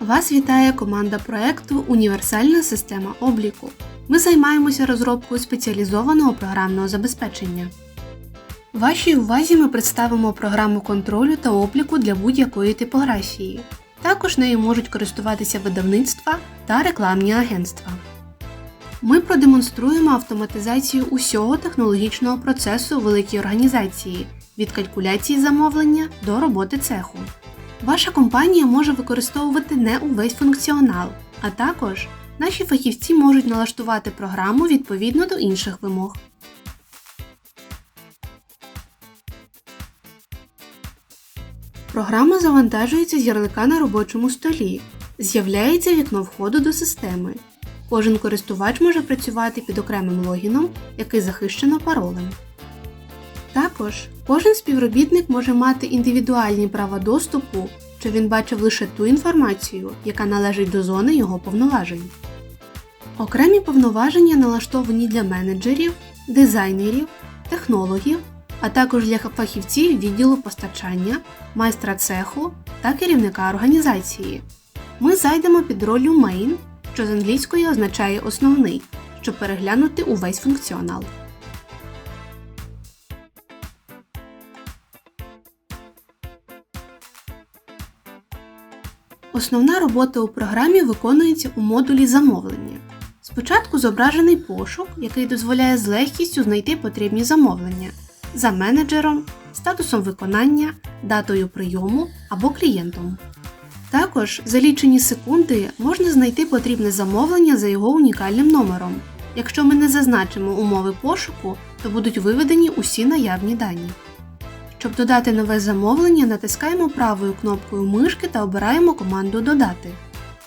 Вас вітає команда проекту Універсальна система обліку. Ми займаємося розробкою спеціалізованого програмного забезпечення. Вашій увазі ми представимо програму контролю та обліку для будь-якої типографії. Також нею можуть користуватися видавництва та рекламні агентства. Ми продемонструємо автоматизацію усього технологічного процесу великій організації від калькуляції замовлення до роботи цеху. Ваша компанія може використовувати не увесь функціонал, а також наші фахівці можуть налаштувати програму відповідно до інших вимог. Програма завантажується з ярлика на робочому столі. З'являється вікно входу до системи. Кожен користувач може працювати під окремим логіном, який захищено паролем. Також кожен співробітник може мати індивідуальні права доступу, що він бачив лише ту інформацію, яка належить до зони його повноважень. Окремі повноваження налаштовані для менеджерів, дизайнерів, технологів, а також для фахівців відділу постачання, майстра цеху та керівника організації. Ми зайдемо під ролью Main, що з англійської означає основний, щоб переглянути увесь функціонал. Основна робота у програмі виконується у модулі замовлення. Спочатку зображений пошук, який дозволяє з легкістю знайти потрібні замовлення за менеджером, статусом виконання, датою прийому або клієнтом. Також за лічені секунди можна знайти потрібне замовлення за його унікальним номером. Якщо ми не зазначимо умови пошуку, то будуть виведені усі наявні дані. Щоб додати нове замовлення, натискаємо правою кнопкою мишки та обираємо команду Додати.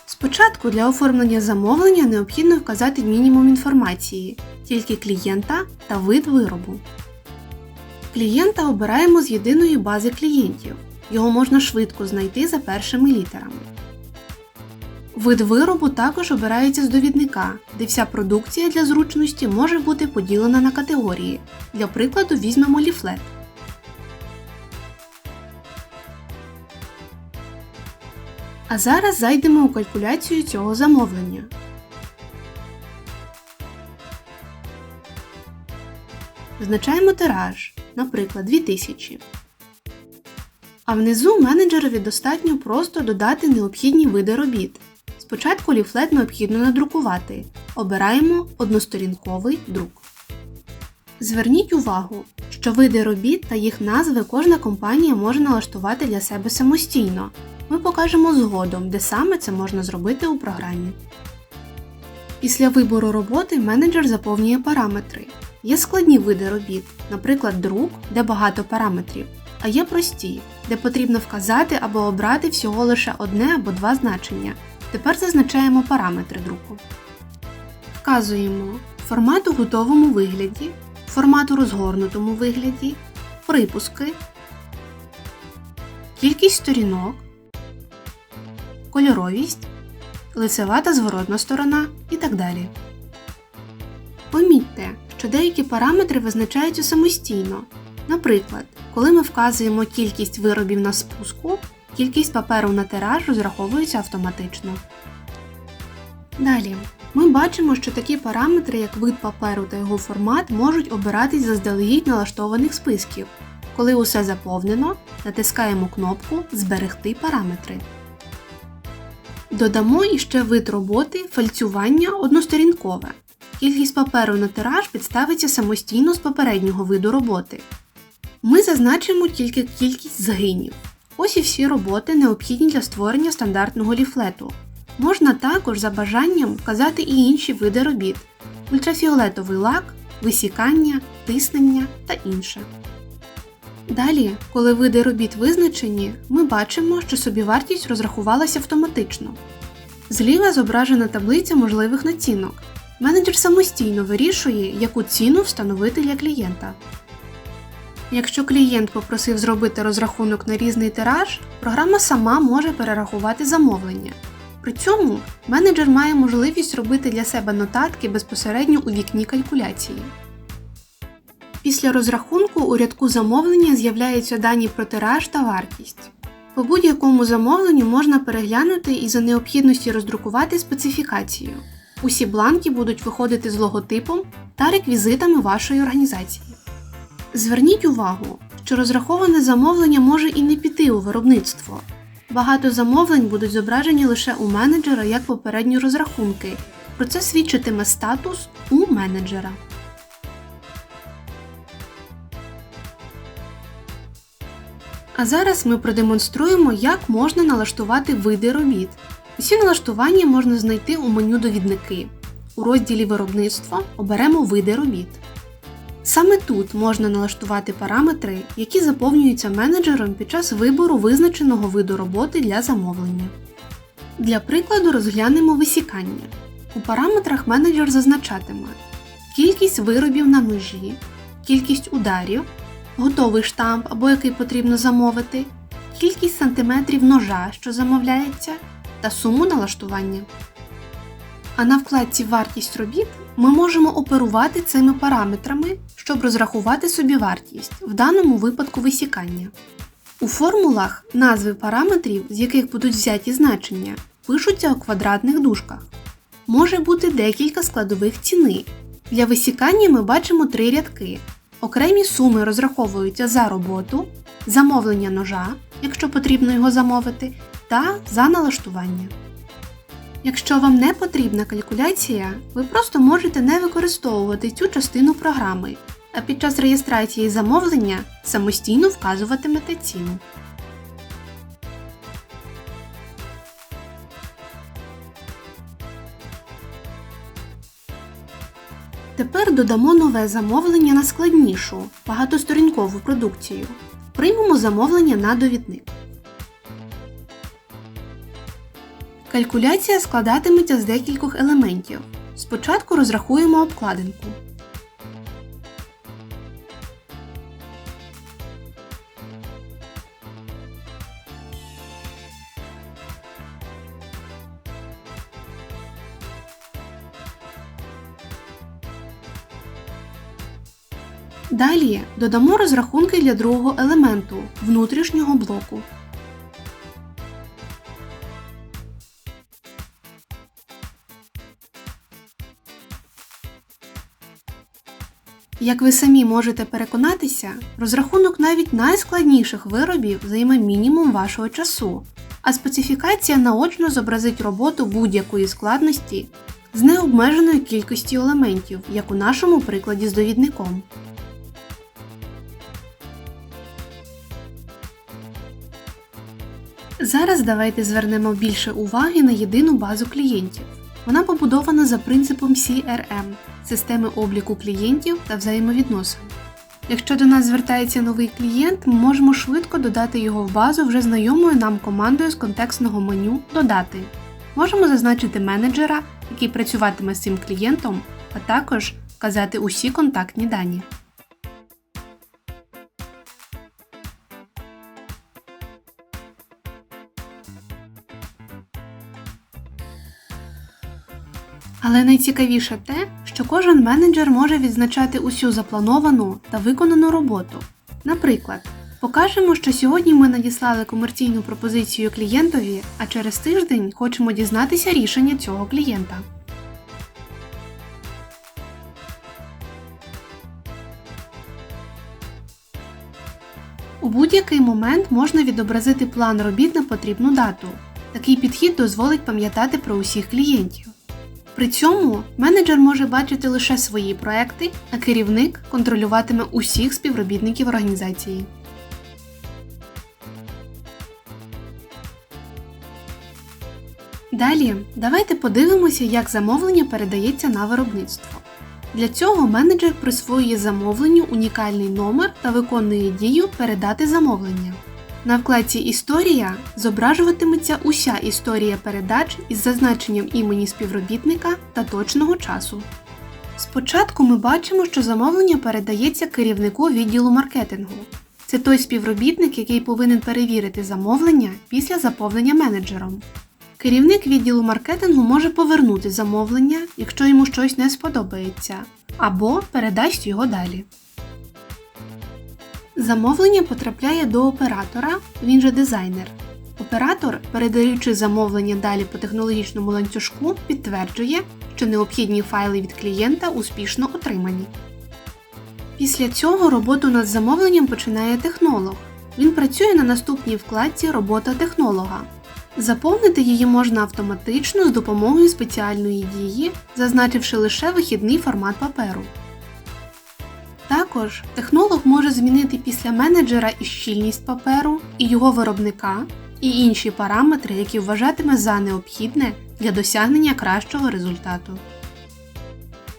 Спочатку для оформлення замовлення необхідно вказати мінімум інформації, тільки клієнта та вид виробу. Клієнта обираємо з єдиної бази клієнтів. Його можна швидко знайти за першими літерами. Вид виробу також обирається з довідника, де вся продукція для зручності може бути поділена на категорії. Для прикладу візьмемо ліфлет. А зараз зайдемо у калькуляцію цього замовлення. Визначаємо тираж, наприклад, 2000. А внизу менеджерові достатньо просто додати необхідні види робіт. Спочатку ліфлет необхідно надрукувати. Обираємо односторінковий друк. Зверніть увагу, що види робіт та їх назви кожна компанія може налаштувати для себе самостійно. Ми покажемо згодом, де саме це можна зробити у програмі. Після вибору роботи менеджер заповнює параметри. Є складні види робіт, наприклад, друк, де багато параметрів, а є прості, де потрібно вказати або обрати всього лише одне або два значення. Тепер зазначаємо параметри друку. Вказуємо формат у готовому вигляді, формат у розгорнутому вигляді, припуски, кількість сторінок, кольоровість, лицева та зворотна сторона і так далі. Помітьте, що деякі параметри визначаються самостійно. Наприклад, коли ми вказуємо кількість виробів на спуску, кількість паперу на тираж розраховується автоматично. Далі, ми бачимо, що такі параметри, як вид паперу та його формат, можуть обиратись заздалегідь налаштованих списків. Коли усе заповнено, натискаємо кнопку Зберегти параметри. Додамо іще вид роботи фальцювання односторінкове. Кількість паперу на тираж підставиться самостійно з попереднього виду роботи. Ми зазначимо тільки кількість згинів. Ось і всі роботи необхідні для створення стандартного ліфлету. Можна також за бажанням вказати і інші види робіт ультрафіолетовий лак, висікання, тиснення та інше. Далі, коли види робіт визначені, ми бачимо, що собівартість розрахувалася автоматично. Зліва зображена таблиця можливих націнок. Менеджер самостійно вирішує, яку ціну встановити для клієнта. Якщо клієнт попросив зробити розрахунок на різний тираж, програма сама може перерахувати замовлення. При цьому менеджер має можливість робити для себе нотатки безпосередньо у вікні калькуляції. Після розрахунку у рядку замовлення з'являються дані про тираж та вартість. По будь-якому замовленню можна переглянути і за необхідності роздрукувати специфікацію. Усі бланки будуть виходити з логотипом та реквізитами вашої організації. Зверніть увагу, що розраховане замовлення може і не піти у виробництво. Багато замовлень будуть зображені лише у менеджера як попередні розрахунки. Про це свідчитиме статус у менеджера. А зараз ми продемонструємо, як можна налаштувати види робіт. Усі налаштування можна знайти у меню Довідники. У розділі Виробництво оберемо види робіт. Саме тут можна налаштувати параметри, які заповнюються менеджером під час вибору визначеного виду роботи для замовлення. Для прикладу розглянемо висікання. У параметрах менеджер зазначатиме кількість виробів на ножі, кількість ударів, готовий штамп або який потрібно замовити, кількість сантиметрів ножа, що замовляється, та суму налаштування. А на вкладці Вартість робіт ми можемо оперувати цими параметрами, щоб розрахувати собі вартість, в даному випадку висікання. У формулах назви параметрів, з яких будуть взяті значення, пишуться у квадратних дужках. Може бути декілька складових ціни. Для висікання ми бачимо три рядки. Окремі суми розраховуються за роботу, замовлення ножа, якщо потрібно його замовити, та за налаштування. Якщо вам не потрібна калькуляція, ви просто можете не використовувати цю частину програми, а під час реєстрації замовлення самостійно вказуватимете ціну. Тепер додамо нове замовлення на складнішу, багатосторінкову продукцію. Приймемо замовлення на довідник. Калькуляція складатиметься з декількох елементів. Спочатку розрахуємо обкладинку. Далі додамо розрахунки для другого елементу внутрішнього блоку. Як ви самі можете переконатися, розрахунок навіть найскладніших виробів займе мінімум вашого часу, а специфікація наочно зобразить роботу будь-якої складності з необмеженою кількістю елементів, як у нашому прикладі з довідником. Зараз давайте звернемо більше уваги на єдину базу клієнтів. Вона побудована за принципом CRM системи обліку клієнтів та взаємовідносин. Якщо до нас звертається новий клієнт, ми можемо швидко додати його в базу вже знайомою нам командою з контекстного меню Додати. Можемо зазначити менеджера, який працюватиме з цим клієнтом, а також вказати усі контактні дані. Найцікавіше те, що кожен менеджер може відзначати усю заплановану та виконану роботу. Наприклад, покажемо, що сьогодні ми надіслали комерційну пропозицію клієнтові, а через тиждень хочемо дізнатися рішення цього клієнта. У будь-який момент можна відобразити план робіт на потрібну дату. Такий підхід дозволить пам'ятати про усіх клієнтів. При цьому менеджер може бачити лише свої проекти, а керівник контролюватиме усіх співробітників організації. Далі давайте подивимося, як замовлення передається на виробництво. Для цього менеджер присвоює замовленню унікальний номер та виконує дію передати замовлення. На вкладці Історія зображуватиметься уся історія передач із зазначенням імені співробітника та точного часу. Спочатку ми бачимо, що замовлення передається керівнику відділу маркетингу. Це той співробітник, який повинен перевірити замовлення після заповнення менеджером. Керівник відділу маркетингу може повернути замовлення, якщо йому щось не сподобається, або передасть його далі. Замовлення потрапляє до оператора, він же дизайнер, Оператор, передаючи замовлення далі по технологічному ланцюжку, підтверджує, що необхідні файли від клієнта успішно отримані. Після цього роботу над замовленням починає технолог. Він працює на наступній вкладці Робота технолога. Заповнити її можна автоматично з допомогою спеціальної дії, зазначивши лише вихідний формат паперу. Також технолог може змінити після менеджера і щільність паперу, і його виробника, і інші параметри, які вважатиме за необхідне для досягнення кращого результату.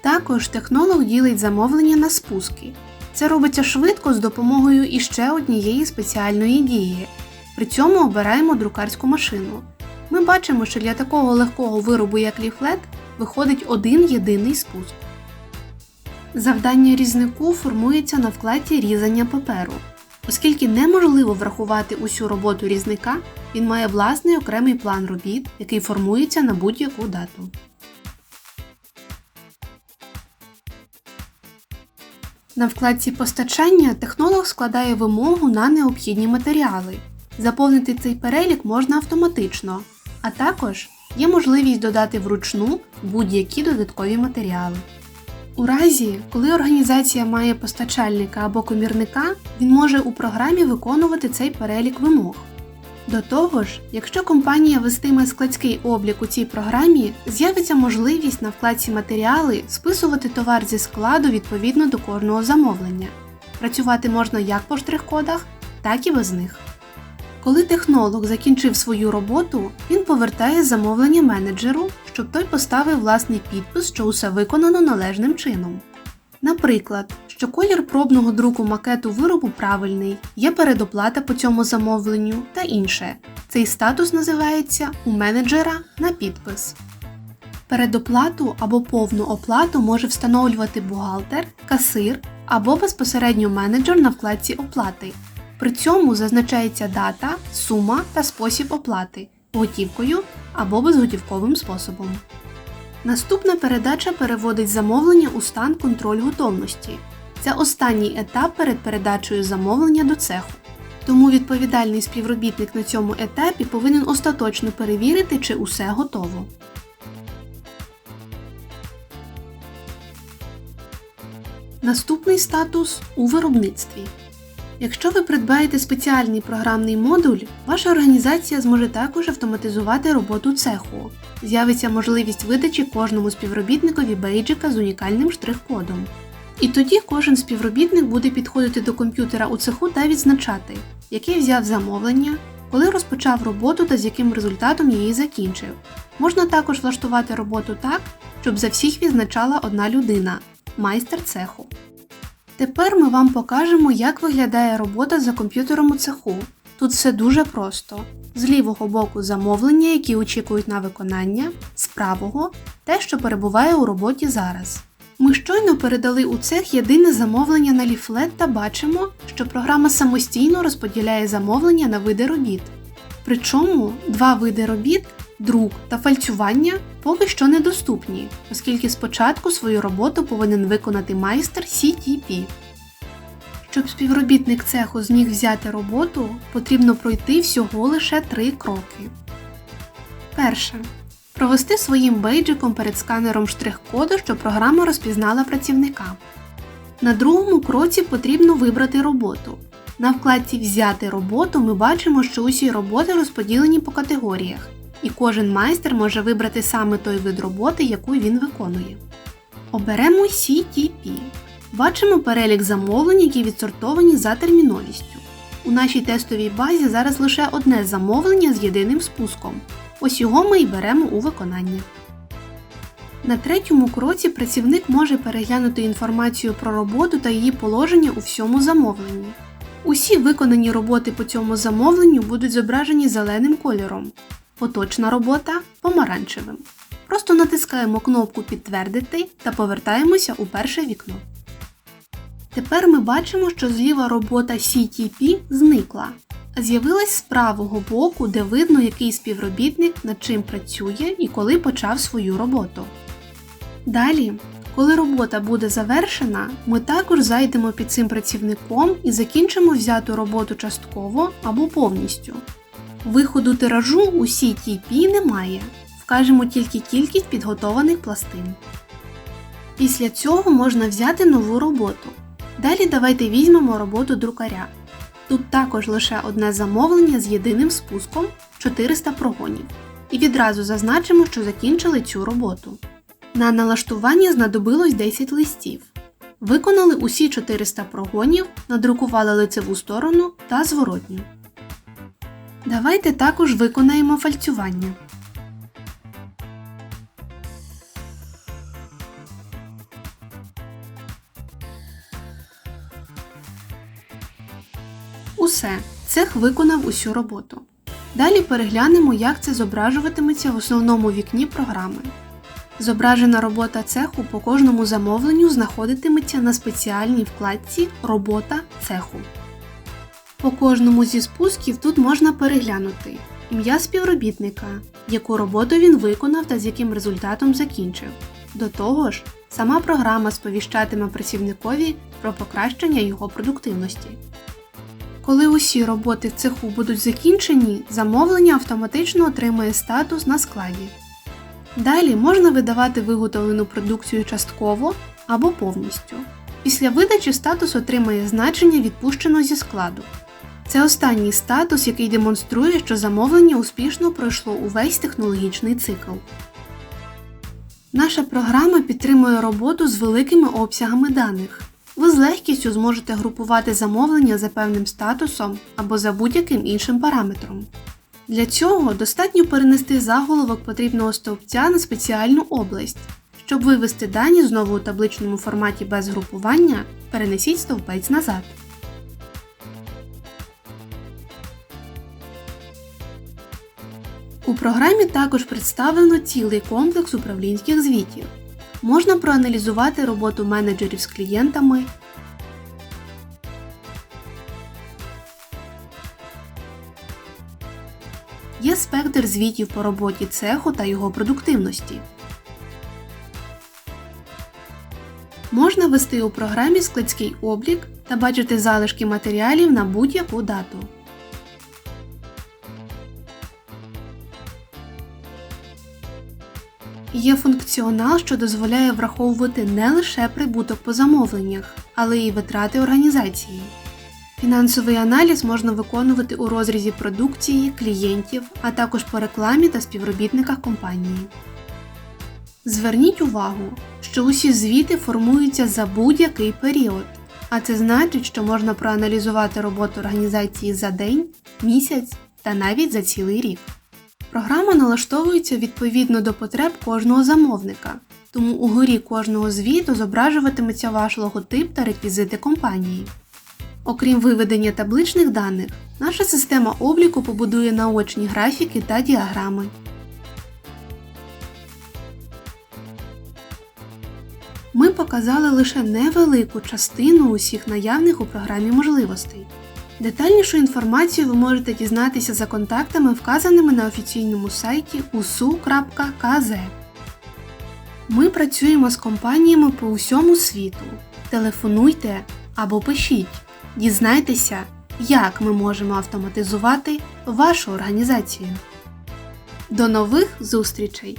Також технолог ділить замовлення на спуски. Це робиться швидко з допомогою іще однієї спеціальної дії. При цьому обираємо друкарську машину. Ми бачимо, що для такого легкого виробу, як ліфлет, виходить один єдиний спуск. Завдання різнику формується на вкладі різання паперу. Оскільки неможливо врахувати усю роботу різника, він має власний окремий план робіт, який формується на будь-яку дату. На вкладці постачання технолог складає вимогу на необхідні матеріали. Заповнити цей перелік можна автоматично, а також є можливість додати вручну будь-які додаткові матеріали. У разі, коли організація має постачальника або комірника, він може у програмі виконувати цей перелік вимог. До того ж, якщо компанія вестиме складський облік у цій програмі, з'явиться можливість на вкладці Матеріали списувати товар зі складу відповідно до кожного замовлення. Працювати можна як по штрих-кодах, так і без них. Коли технолог закінчив свою роботу, він повертає замовлення менеджеру, щоб той поставив власний підпис, що усе виконано належним чином. Наприклад, що колір пробного друку макету виробу правильний, є передоплата по цьому замовленню та інше. Цей статус називається у менеджера на підпис. Передоплату або повну оплату може встановлювати бухгалтер, касир або безпосередньо менеджер на вкладці оплати. При цьому зазначається дата, сума та спосіб оплати готівкою або безготівковим способом. Наступна передача переводить замовлення у стан контроль готовності. Це останній етап перед передачею замовлення до цеху. Тому відповідальний співробітник на цьому етапі повинен остаточно перевірити, чи усе готово. Наступний статус у виробництві. Якщо ви придбаєте спеціальний програмний модуль, ваша організація зможе також автоматизувати роботу цеху. З'явиться можливість видачі кожному співробітникові бейджика з унікальним штрих-кодом. І тоді кожен співробітник буде підходити до комп'ютера у цеху та відзначати, який взяв замовлення, коли розпочав роботу та з яким результатом її закінчив. Можна також влаштувати роботу так, щоб за всіх відзначала одна людина майстер цеху. Тепер ми вам покажемо, як виглядає робота за комп'ютером у цеху. Тут все дуже просто. З лівого боку замовлення, які очікують на виконання, з правого те, що перебуває у роботі зараз. Ми щойно передали у цех єдине замовлення на ліфлет та бачимо, що програма самостійно розподіляє замовлення на види робіт. Причому два види робіт друк та фальцювання поки що недоступні, оскільки спочатку свою роботу повинен виконати майстер CTP. Щоб співробітник цеху зміг взяти роботу, потрібно пройти всього лише три кроки. Перше. Провести своїм бейджиком перед сканером штрих-коду, щоб програма розпізнала працівника. На другому кроці потрібно вибрати роботу. На вкладці Взяти роботу ми бачимо, що усі роботи розподілені по категоріях і кожен майстер може вибрати саме той вид роботи, яку він виконує. Оберемо CTP. Бачимо перелік замовлень, які відсортовані за терміновістю. У нашій тестовій базі зараз лише одне замовлення з єдиним спуском. Ось його ми й беремо у виконання. На третьому кроці працівник може переглянути інформацію про роботу та її положення у всьому замовленні. Усі виконані роботи по цьому замовленню будуть зображені зеленим кольором, Поточна робота помаранчевим. Просто натискаємо кнопку Підтвердити та повертаємося у перше вікно. Тепер ми бачимо, що зліва робота CTP зникла, а з'явилась з правого боку, де видно, який співробітник над чим працює і коли почав свою роботу. Далі, коли робота буде завершена, ми також зайдемо під цим працівником і закінчимо взяту роботу частково або повністю. Виходу тиражу у CTP немає. Вкажемо тільки кількість підготованих пластин. Після цього можна взяти нову роботу. Далі давайте візьмемо роботу друкаря. Тут також лише одне замовлення з єдиним спуском 400 прогонів. І відразу зазначимо, що закінчили цю роботу. На налаштування знадобилось 10 листів. Виконали усі 400 прогонів, надрукували лицеву сторону та зворотню. Давайте також виконаємо фальцювання. Усе, цех виконав усю роботу. Далі переглянемо, як це зображуватиметься в основному вікні програми. Зображена робота цеху по кожному замовленню знаходитиметься на спеціальній вкладці Робота цеху. По кожному зі спусків тут можна переглянути ім'я співробітника, яку роботу він виконав та з яким результатом закінчив. До того ж, сама програма сповіщатиме працівникові про покращення його продуктивності. Коли усі роботи в цеху будуть закінчені, замовлення автоматично отримає статус на складі. Далі можна видавати виготовлену продукцію частково або повністю. Після видачі статус отримає значення відпущено зі складу. Це останній статус, який демонструє, що замовлення успішно пройшло увесь технологічний цикл. Наша програма підтримує роботу з великими обсягами даних. Ви з легкістю зможете групувати замовлення за певним статусом або за будь-яким іншим параметром. Для цього достатньо перенести заголовок потрібного стовпця на спеціальну область. Щоб вивести дані знову у табличному форматі без групування, перенесіть стовпець назад. У програмі також представлено цілий комплекс управлінських звітів. Можна проаналізувати роботу менеджерів з клієнтами, Є спектр звітів по роботі цеху та його продуктивності. Можна ввести у програмі складський облік та бачити залишки матеріалів на будь-яку дату. Є функціонал, що дозволяє враховувати не лише прибуток по замовленнях, але й витрати організації. Фінансовий аналіз можна виконувати у розрізі продукції, клієнтів, а також по рекламі та співробітниках компанії. Зверніть увагу, що усі звіти формуються за будь-який період, а це значить, що можна проаналізувати роботу організації за день, місяць та навіть за цілий рік. Програма налаштовується відповідно до потреб кожного замовника, тому угорі кожного звіту зображуватиметься ваш логотип та реквізити компанії. Окрім виведення табличних даних, наша система обліку побудує наочні графіки та діаграми. Ми показали лише невелику частину усіх наявних у програмі можливостей. Детальнішу інформацію ви можете дізнатися за контактами, вказаними на офіційному сайті usu.kz. Ми працюємо з компаніями по усьому світу. Телефонуйте або пишіть. Дізнайтеся, як ми можемо автоматизувати вашу організацію. До нових зустрічей!